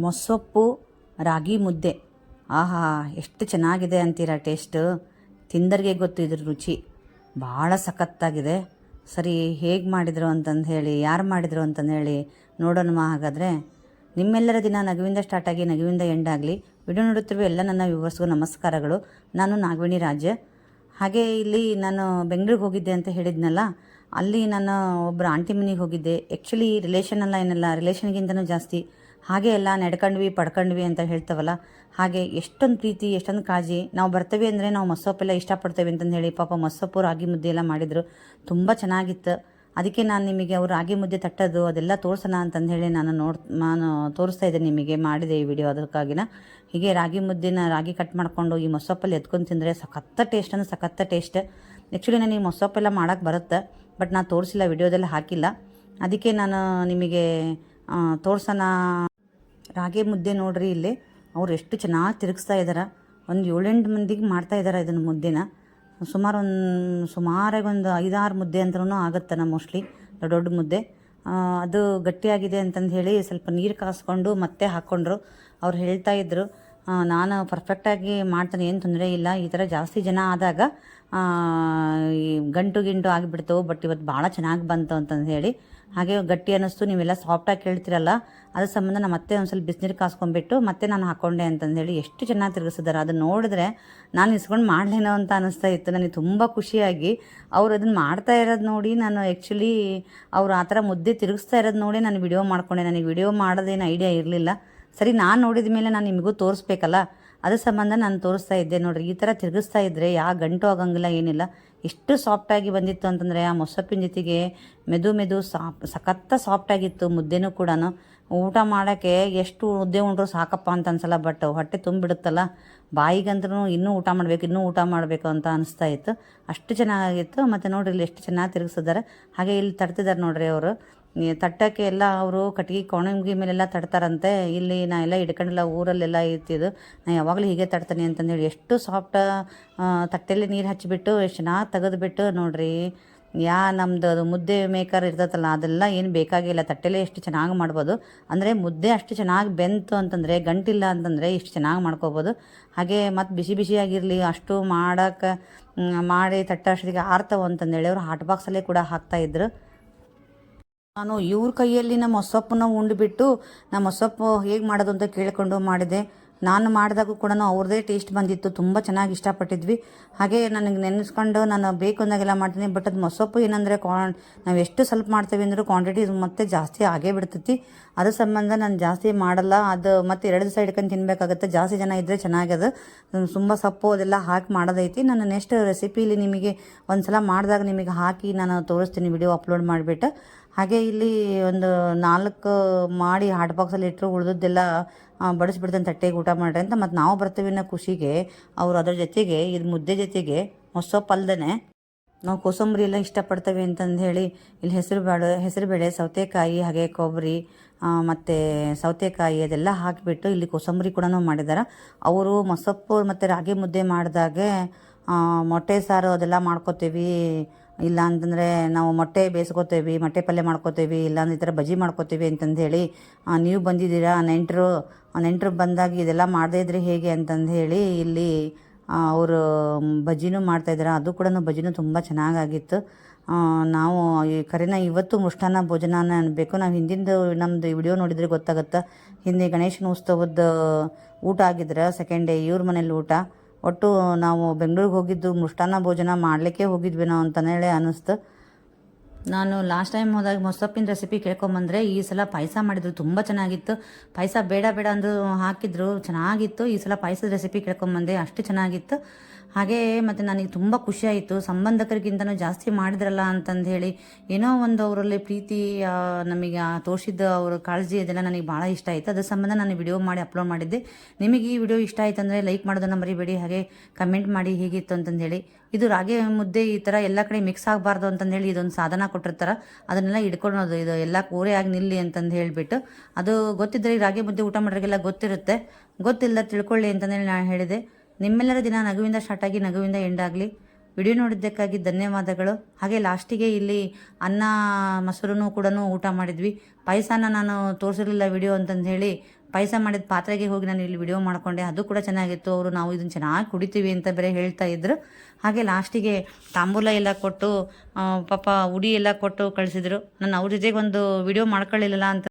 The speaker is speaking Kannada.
ಮೊಸೊಪ್ಪು, ರಾಗಿ ಮುದ್ದೆ. ಆಹಾ, ಎಷ್ಟು ಚೆನ್ನಾಗಿದೆ ಅಂತೀರಾ ಟೇಸ್ಟ್. ತಿಂದರಿಗೆ ಗೊತ್ತು ಇದ್ರ ರುಚಿ. ಭಾಳ ಸಖತ್ತಾಗಿದೆ. ಸರಿ, ಹೇಗೆ ಮಾಡಿದರು ಅಂತಂದು ಹೇಳಿ, ಯಾರು ಮಾಡಿದರು ಅಂತಂದು ಹೇಳಿ ನೋಡೋಣ ಹಾಗಾದರೆ. ನಿಮ್ಮೆಲ್ಲರ ದಿನ ನಗುವಿಂದ ಸ್ಟಾರ್ಟ್ ಆಗಿ, ನಗುವಿಂದ ಎಂಡ್ ಆಗಲಿ. ವಿಡಿಯೋ ನೋಡುತ್ತಿರುವ ಎಲ್ಲ ನನ್ನ ವ್ಯೂವರ್ಸ್ಗೂ ನಮಸ್ಕಾರಗಳು. ನಾನು ನಾಗವೇಣಿ ರಾಜ. ಹಾಗೆ ಇಲ್ಲಿ ನಾನು ಬೆಂಗಳೂರಿಗೆ ಹೋಗಿದ್ದೆ ಅಂತ ಹೇಳಿದ್ನಲ್ಲ ಅಲ್ಲಿ ನಾನು ಒಬ್ಬರು ಆಂಟಿ ಮನೆಗೆ ಹೋಗಿದ್ದೆ. ಆ್ಯಕ್ಚುಲಿ ರಿಲೇಷನ್ ಅಲ್ಲ ಏನಲ್ಲ. ರಿಲೇಷನ್ಗಿಂತನೂ ಜಾಸ್ತಿ. ಹಾಗೆ ಎಲ್ಲ ನಡ್ಕೊಂಡ್ವಿ, ಪಡ್ಕೊಂಡ್ವಿ ಅಂತ ಹೇಳ್ತಾವಲ್ಲ. ಹಾಗೆ ಎಷ್ಟೊಂದು ಪ್ರೀತಿ, ಎಷ್ಟೊಂದು ಕಾಳಜಿ. ನಾವು ಬರ್ತೇವೆ ಅಂದರೆ ನಾವು ಮೊಸೊಪ್ಪೆಲ್ಲ ಇಷ್ಟಪಡ್ತೇವೆ ಅಂತಂದು ಹೇಳಿ ಪಾಪ ಮೊಸೊಪ್ಪು ರಾಗಿ ಮುದ್ದೆ ಎಲ್ಲ ಮಾಡಿದರು. ತುಂಬ ಚೆನ್ನಾಗಿತ್ತು. ಅದಕ್ಕೆ ನಾನು ನಿಮಗೆ ಅವ್ರು ರಾಗಿ ಮುದ್ದೆ ತಟ್ಟೋದು ಅದೆಲ್ಲ ತೋರಿಸೋಣ ಅಂತಂದು ಹೇಳಿ ನಾನು ನೋಡ್, ನಾನು ತೋರಿಸ್ತಾ ಇದ್ದೆ ನಿಮಗೆ, ಮಾಡಿದೆ ಈ ವಿಡಿಯೋ ಅದಕ್ಕಾಗಿನ. ಹೀಗೆ ರಾಗಿ ಮುದ್ದೆನ ರಾಗಿ ಕಟ್ ಮಾಡಿಕೊಂಡು ಈ ಮೊಸೊಪ್ಪಲ್ಲಿ ಎತ್ಕೊಂಡು ತಿಂದರೆ ಸಖತ್ತ ಟೇಸ್ಟ್ ಅಂದರೆ ಸಖತ್ತ ಟೇಸ್ಟ್ ಆ್ಯಕ್ಚುಲಿ ನನಗೆ ಮೊಸೊಪ್ಪೆಲ್ಲ ಮಾಡೋಕ್ಕೆ ಬರುತ್ತೆ. ಬಟ್ ನಾನು ತೋರಿಸಿಲ್ಲ ವಿಡಿಯೋದಲ್ಲಿ ಹಾಕಿಲ್ಲ. ಅದಕ್ಕೆ ನಾನು ನಿಮಗೆ ತೋರ್ಸೋಣ. ರಾಗಿ ಮುದ್ದೆ ನೋಡ್ರಿ ಇಲ್ಲಿ. ಅವ್ರು ಎಷ್ಟು ಚೆನ್ನಾಗಿ ತಿರುಗಿಸ್ತಾ ಇದ್ದಾರೆ ಒಂದು ಏಳೆಂಟು ಮಂದಿಗೆ ಮಾಡ್ತಾ ಇದ್ದಾರೆ ಇದನ್ನು ಮುದ್ದೆನ. ಸುಮಾರು ಒಂದು ಸುಮಾರಾಗಿ ಒಂದು ಐದಾರು ಮುದ್ದೆ ಅಂತಲೂ ಆಗುತ್ತೆ ನಾನು ಮೋಸ್ಟ್ಲಿ. ದೊಡ್ಡ ದೊಡ್ಡ ಮುದ್ದೆ. ಅದು ಗಟ್ಟಿಯಾಗಿದೆ ಅಂತಂದು ಹೇಳಿ ಸ್ವಲ್ಪ ನೀರು ಕಾಸ್ಕೊಂಡು ಮತ್ತೆ ಹಾಕ್ಕೊಂಡ್ರು ಅವ್ರು ಹೇಳ್ತಾ ಇದ್ರು ಆ, ನಾನು ಪರ್ಫೆಕ್ಟಾಗಿ ಮಾಡ್ತಾನೆ, ಏನು ತೊಂದರೆ ಇಲ್ಲ. ಈ ಥರ ಜಾಸ್ತಿ ಜನ ಆದಾಗ ಈ ಗಂಟು ಗಿಂಟು ಆಗಿಬಿಡ್ತು ಬಟ್ ಇವತ್ತು ಭಾಳ ಚೆನ್ನಾಗಿ ಬಂತು ಅಂತಂದು ಹೇಳಿ. ಹಾಗೆ ಗಟ್ಟಿ ಅನ್ನಿಸ್ತು, ನೀವೆಲ್ಲ ಸಾಫ್ಟಾಗಿ ಕೇಳ್ತಿರಲ್ಲ, ಅದ್ರ ಸಂಬಂಧ ನಾನು ಮತ್ತೆ ಒಂದು ಸ್ವಲ್ಪ ಬಿಸಿನೀರು ಕಾಸ್ಕೊಂಡ್ಬಿಟ್ಟು ಮತ್ತೆ ನಾನು ಹಾಕ್ಕೊಂಡೆ ಅಂತಂದು ಹೇಳಿ ಎಷ್ಟು ಚೆನ್ನಾಗಿ ತಿರುಗಿಸಿದಾರೆ. ಅದನ್ನು ನೋಡಿದ್ರೆ ನಾನು ಇಸ್ಕೊಂಡು ಮಾಡಲೇನೋ ಅಂತ ಅನಿಸ್ತಾ ಇತ್ತು. ನನಗೆ ತುಂಬ ಖುಷಿಯಾಗಿ ಅವ್ರು ಅದನ್ನು ಮಾಡ್ತಾ ಇರೋದು ನೋಡಿ ನಾನು ಆ್ಯಕ್ಚುಲಿ ಅವ್ರು ಆ ಥರ ಮುದ್ದೆ ತಿರುಗಿಸ್ತಾ ಇರೋದು ನೋಡಿ ನಾನು ವಿಡಿಯೋ ಮಾಡ್ಕೊಂಡೆ. ನನಗೆ ವಿಡಿಯೋ ಮಾಡೋದೇನು ಐಡಿಯಾ ಇರಲಿಲ್ಲ. ಸರಿ, ನಾನು ನೋಡಿದ ಮೇಲೆ ನಾನು ನಿಮಗೂ ತೋರಿಸ್ಬೇಕಲ್ಲ? ಅದ್ರ ಸಂಬಂಧ ನಾನು ತೋರಿಸ್ತಾ ಇದ್ದೆ ನೋಡ್ರಿ. ಈ ಥರ ತಿರುಗಿಸ್ತಾ ಇದ್ದರೆ ಯಾವ ಗಂಟು ಆಗೋಂಗಿಲ್ಲ, ಏನಿಲ್ಲ. ಎಷ್ಟು ಸಾಫ್ಟಾಗಿ ಬಂದಿತ್ತು ಅಂತಂದರೆ ಆ ಮೊಸಪ್ಪಿನ ಜೊತೆಗೆ ಮೆದು ಮೆದು ಸಾಫ್ ಸಖತ್ತ ಸಾಫ್ಟಾಗಿತ್ತು ಮುದ್ದೆನೂ ಕೂಡ ಊಟ ಮಾಡೋಕ್ಕೆ ಎಷ್ಟು ಮುದ್ದೆ ಉಂಡ್ರು ಸಾಕಪ್ಪ ಅಂತ ಅನ್ಸಲ್ಲ ಬಟ್ ಹೊಟ್ಟೆ ತುಂಬಿಡುತ್ತಲ್ಲ. ಬಾಯಿಗಂದ್ರೂ ಇನ್ನೂ ಊಟ ಮಾಡಬೇಕು, ಇನ್ನೂ ಊಟ ಮಾಡಬೇಕು ಅಂತ ಅನಿಸ್ತಾ ಇತ್ತು. ಅಷ್ಟು ಚೆನ್ನಾಗಿತ್ತು. ಮತ್ತು ನೋಡಿರಿ, ಇಲ್ಲಿ ಎಷ್ಟು ಚೆನ್ನಾಗಿ ತಿರುಗಿಸಿದ್ದಾರೆ. ಹಾಗೆ ಇಲ್ಲಿ ತರ್ತಿದ್ದಾರೆ ನೋಡ್ರಿ ಅವರು. ತಟ್ಟಕ್ಕೆ ಎಲ್ಲ ಅವರು ಕಟ್ಗೆ ಕೊಣಗಿ ಮೇಲೆಲ್ಲ ತಡ್ತಾರಂತೆ. ಇಲ್ಲಿ ನಾ ಎಲ್ಲ ಹಿಡ್ಕೊಂಡಿಲ್ಲ, ಊರಲ್ಲೆಲ್ಲ ಇರ್ತಿದ್ದು ನಾ ಯಾವಾಗಲೂ ಹೀಗೆ ತಡ್ತಾನೆ ಅಂತಂದೇಳಿ ಎಷ್ಟು ಸಾಫ್ಟ್ ತಟ್ಟೆಯಲ್ಲಿ ನೀರು ಹಚ್ಚಿಬಿಟ್ಟು ಎಷ್ಟು ಚೆನ್ನಾಗಿ ತೆಗೆದುಬಿಟ್ಟು ನೋಡ್ರಿ. ಯಾ ನಮ್ಮದು ಅದು ಮುದ್ದೆ ಮೇಕರ್ ಇರ್ತೈತಲ್ಲ ಅದೆಲ್ಲ ಏನು ಬೇಕಾಗಿಲ್ಲ. ತಟ್ಟೆಲೇ ಎಷ್ಟು ಚೆನ್ನಾಗಿ ಮಾಡ್ಬೋದು. ಅಂದರೆ ಮುದ್ದೆ ಅಷ್ಟು ಚೆನ್ನಾಗಿ ಬೆಂತು ಅಂತಂದರೆ, ಗಂಟಿಲ್ಲ ಅಂತಂದರೆ ಇಷ್ಟು ಚೆನ್ನಾಗಿ ಮಾಡ್ಕೋಬೋದು. ಹಾಗೆ ಮತ್ತು ಬಿಸಿ ಬಿಸಿಯಾಗಿರಲಿ, ಅಷ್ಟು ಮಾಡೋಕೆ ಮಾಡಿ ತಟ್ಟೆ ಅಷ್ಟೊತ್ತಿಗೆ ಆರ್ತವು ಅಂತಂದೇಳಿ ಅವರು ಹಾಟ್ ಬಾಕ್ಸಲ್ಲೇ ಕೂಡ ಹಾಕ್ತಾಯಿದ್ರು ನಾನು ಇವ್ರ ಕೈಯಲ್ಲಿ ನಮ್ಮ ಸೊಪ್ಪನ್ನ ಉಂಡುಬಿಟ್ಟು ನಮ್ಮ ಮೊಸಪ್ಪು ಹೇಗೆ ಮಾಡೋದು ಅಂತ ಕೇಳಿಕೊಂಡು ಮಾಡಿದೆ. ನಾನು ಮಾಡಿದಾಗೂ ಕೂಡ ಅವ್ರದ್ದೇ ಟೇಸ್ಟ್ ಬಂದಿತ್ತು. ತುಂಬ ಚೆನ್ನಾಗಿ ಇಷ್ಟಪಟ್ಟಿದ್ವಿ. ಹಾಗೆ ನನಗೆ ನೆನೆಸ್ಕೊಂಡು ನಾನು ಬೇಕು ಅಂದಾಗೆಲ್ಲ ಮಾಡ್ತೀನಿ. ಬಟ್ ಅದು ಮೊಸೊಪ್ಪು ಏನಂದರೆ ಕ್ವಾನ್ ನಾವು ಎಷ್ಟು ಸ್ವಲ್ಪ ಮಾಡ್ತೀವಿ ಅಂದರೂ ಕ್ವಾಂಟಿಟಿ ಮತ್ತೆ ಜಾಸ್ತಿ ಆಗೇ ಬಿಡ್ತೈತಿ. ಅದ್ರ ಸಂಬಂಧ ನಾನು ಜಾಸ್ತಿ ಮಾಡಲ್ಲ. ಅದು ಮತ್ತೆ ಎರಡು ದಿವಸ ಹಿಡ್ಕೊಂಡು ತಿನ್ನಬೇಕಾಗತ್ತೆ ಜಾಸ್ತಿ ಜನ ಇದ್ದರೆ ಚೆನ್ನಾಗದು. ತುಂಬ ಸೊಪ್ಪು ಅದೆಲ್ಲ ಹಾಕಿ ಮಾಡೋದೈತಿ. ನಾನು ನೆಕ್ಸ್ಟ್ ರೆಸಿಪಿಲಿ ನಿಮಗೆ ಒಂದು ಸಲ ಮಾಡಿದಾಗ ನಿಮಗೆ ಹಾಕಿ ನಾನು ತೋರಿಸ್ತೀನಿ ವಿಡಿಯೋ ಅಪ್ಲೋಡ್ ಮಾಡಿಬಿಟ್ಟು. ಹಾಗೆ ಇಲ್ಲಿ ಒಂದು ನಾಲ್ಕು ಮಾಡಿ ಹಾಟ್ ಬಾಕ್ಸಲ್ಲಿ ಇಟ್ಟರು ಉಳಿದದ್ದೆಲ್ಲ ಬಡಿಸ್ಬಿಡ್ತಾನೆ ತಟ್ಟೆಗೆ ಊಟ ಮಾಡ್ರಿ ಅಂತ. ಮತ್ತು ನಾವು ಬರ್ತೀವಿ ಅನ್ನೋ ಖುಷಿಗೆ, ಅವರು ಅದ್ರ ಜೊತೆಗೆ, ಇದು ಮುದ್ದೆ ಜೊತೆಗೆ ಮೊಸಪ್ಪು ನಾವು ಕೋಸಂಬರಿ ಎಲ್ಲ ಇಷ್ಟಪಡ್ತೇವೆ ಅಂತಂದು ಹೇಳಿ ಇಲ್ಲಿ ಹೆಸರು ಬೇಳೆ ಹೆಸರು ಬೇಳೆ, ಸೌತೆಕಾಯಿ, ಹಾಗೆ ಕೊಬ್ಬರಿ ಮತ್ತು ಸೌತೆಕಾಯಿ ಅದೆಲ್ಲ ಹಾಕಿಬಿಟ್ಟು ಇಲ್ಲಿ ಕೋಸಂಬರಿ ಕೂಡ ಮಾಡಿದ್ದಾರೆ ಅವರು ಮೊಸೊಪ್ಪು ಮತ್ತು ರಾಗಿ ಮುದ್ದೆ ಮಾಡಿದಾಗೆ ಮೊಟ್ಟೆ ಸಾರು ಅದೆಲ್ಲ ಮಾಡ್ಕೋತೀವಿ. ಇಲ್ಲ ಅಂತಂದರೆ ನಾವು ಮೊಟ್ಟೆ ಬೇಯಿಸ್ಕೋತೇವಿ, ಮೊಟ್ಟೆ ಪಲ್ಯ ಮಾಡ್ಕೋತೇವಿ, ಇಲ್ಲಾಂದ್ರೆ ಈ ಥರ ಬಜ್ಜಿ ಮಾಡ್ಕೋತೀವಿ ಅಂತಂದು ಹೇಳಿ ನೀವು ಬಂದಿದ್ದೀರಾ, ನೆಂಟರು ನೆಂಟರು ಬಂದಾಗ ಇದೆಲ್ಲ ಮಾಡದೇ ಇದ್ರೆ ಹೇಗೆ ಅಂತಂದು ಹೇಳಿ ಇಲ್ಲಿ ಅವರು ಬಜ್ಜಿನೂ ಮಾಡ್ತಾಯಿದ್ದಾರೆ ಅದು ಕೂಡ ಬಜ್ಜಿನೂ ತುಂಬ ಚೆನ್ನಾಗಾಗಿತ್ತು. ನಾವು ಈ ಕರೆನ ಇವತ್ತು ಮುಷ್ಟಾನ್ನ ಭೋಜನ ಅನ್ನಬೇಕು ನಾವು ಹಿಂದಿಂದು ನಮ್ಮದು ವಿಡಿಯೋ ನೋಡಿದರೆ ಗೊತ್ತಾಗುತ್ತೆ, ಹಿಂದೆ ಗಣೇಶನ ಉತ್ಸವದ ಊಟ ಆಗಿದ್ರೆ ಸೆಕೆಂಡ್ ಡೇ ಇವ್ರ ಮನೇಲಿ ಊಟ. ಒಟ್ಟು ನಾವು ಬೆಂಗಳೂರಿಗೆ ಹೋಗಿದ್ದು ಮೃಷ್ಟಾನ್ನ ಭೋಜನ ಮಾಡಲಿಕ್ಕೆ ಹೋಗಿದ್ವಿ ನಾವು ಅಂತಲೇ ಅನ್ನಿಸ್ತು. ನಾನು ಲಾಸ್ಟ್ ಟೈಮ್ ಹೋದಾಗ ಮೊಸಪ್ಪಿನ ರೆಸಿಪಿ ಕೇಳ್ಕೊಂಬಂದರೆ ಈ ಸಲ ಪಾಯಸ ಮಾಡಿದ್ರು, ತುಂಬ ಚೆನ್ನಾಗಿತ್ತು. ಪಾಯಸ ಬೇಡ ಬೇಡ ಅಂದು ಹಾಕಿದ್ರು, ಚೆನ್ನಾಗಿತ್ತು. ಈ ಸಲ ಪಾಯಸದ ರೆಸಿಪಿ ಕೇಳ್ಕೊಂಬಂದೆ ಅಷ್ಟು ಚೆನ್ನಾಗಿತ್ತು. ಹಾಗೆ ಮತ್ತು ನನಗೆ ತುಂಬ ಖುಷಿಯಾಯಿತು ಸಂಬಂಧಕರಿಗಿಂತನೂ ಜಾಸ್ತಿ ಮಾಡಿದ್ರಲ್ಲ ಅಂತಂದು ಹೇಳಿ ಏನೋ ಒಂದು ಅವರಲ್ಲಿ ಪ್ರೀತಿ ನಮಗೆ, ಆ ಅವರ ಕಾಳಜಿ ಅದೆಲ್ಲ ನನಗೆ ಭಾಳ ಇಷ್ಟ ಆಯಿತು. ಅದ್ರ ಸಂಬಂಧ ನಾನು ವಿಡಿಯೋ ಮಾಡಿ ಅಪ್ಲೋಡ್ ಮಾಡಿದ್ದೆ. ನಿಮಗೆ ಈ ವಿಡಿಯೋ ಇಷ್ಟ ಆಯಿತು ಅಂದರೆ ಲೈಕ್ ಮಾಡೋದನ್ನು ಮರಿಬೇಡಿ, ಹಾಗೆ ಕಮೆಂಟ್ ಮಾಡಿ ಹೇಗಿತ್ತು ಅಂತಂದು ಹೇಳಿ. ಇದು ರಾಗಿ ಮುದ್ದೆ ಈ ಥರ ಎಲ್ಲ ಕಡೆ ಮಿಕ್ಸ್ ಆಗಬಾರ್ದು ಅಂತಂದು ಹೇಳಿ ಇದೊಂದು ಸಾಧನ ಕೊಟ್ಟಿರ್ತಾರೆ. ಅದನ್ನೆಲ್ಲ ಇಟ್ಕೊಳೋದು ಇದು ಎಲ್ಲ ಆಗಿ ನಿಲ್ಲಿ ಅಂತಂದು ಹೇಳಿಬಿಟ್ಟು. ಅದು ಗೊತ್ತಿದ್ದರೆ ರಾಗಿ ಮುದ್ದೆ ಊಟ ಮಾಡೋರಿಗೆಲ್ಲ ಗೊತ್ತಿರುತ್ತೆ. ಗೊತ್ತಿಲ್ಲ ತಿಳ್ಕೊಳ್ಳಿ ಅಂತಂದೇಳಿ ನಾನು ಹೇಳಿದೆ. ನಿಮ್ಮೆಲ್ಲರ ದಿನ ನಗುವಿಂದ ಸ್ಟಾರ್ಟ್ ಆಗಿ ನಗುವಿಂದ ಎಂಡ್ ಆಗಲಿ. ವಿಡಿಯೋ ನೋಡಿದ್ದಕ್ಕಾಗಿ ಧನ್ಯವಾದಗಳು. ಹಾಗೆ ಲಾಸ್ಟಿಗೆ ಇಲ್ಲಿ ಅನ್ನ ಮೊಸರು ಕೂಡ ಊಟ ಮಾಡಿದ್ವಿ. ಪಾಯಸನ ನಾನು ತೋರಿಸಿರಲಿಲ್ಲ ವಿಡಿಯೋ ಅಂತಂದು ಹೇಳಿ. ಪಾಯಸ ಮಾಡಿದ ಪಾತ್ರೆಗೆ ಹೋಗಿ ನಾನು ಇಲ್ಲಿ ವಿಡಿಯೋ ಮಾಡಿಕೊಂಡೆ. ಅದು ಕೂಡ ಚೆನ್ನಾಗಿತ್ತು. ಅವರು ನಾವು ಇದನ್ನು ಚೆನ್ನಾಗಿ ಕುಡಿತೀವಿ ಅಂತ ಬೇರೆ ಹೇಳ್ತಾ ಇದ್ರು. ಹಾಗೆ ಲಾಸ್ಟಿಗೆ ತಾಂಬೂಲ ಎಲ್ಲ ಕೊಟ್ಟು ಪಾಪ ಉಡಿ ಎಲ್ಲ ಕೊಟ್ಟು ಕಳಿಸಿದ್ರು. ನಾನು ಅವ್ರ ಜೊತೆಗೆ ಒಂದು ವಿಡಿಯೋ ಮಾಡ್ಕೊಳ್ಳಿಲ್ಲ ಅಂತ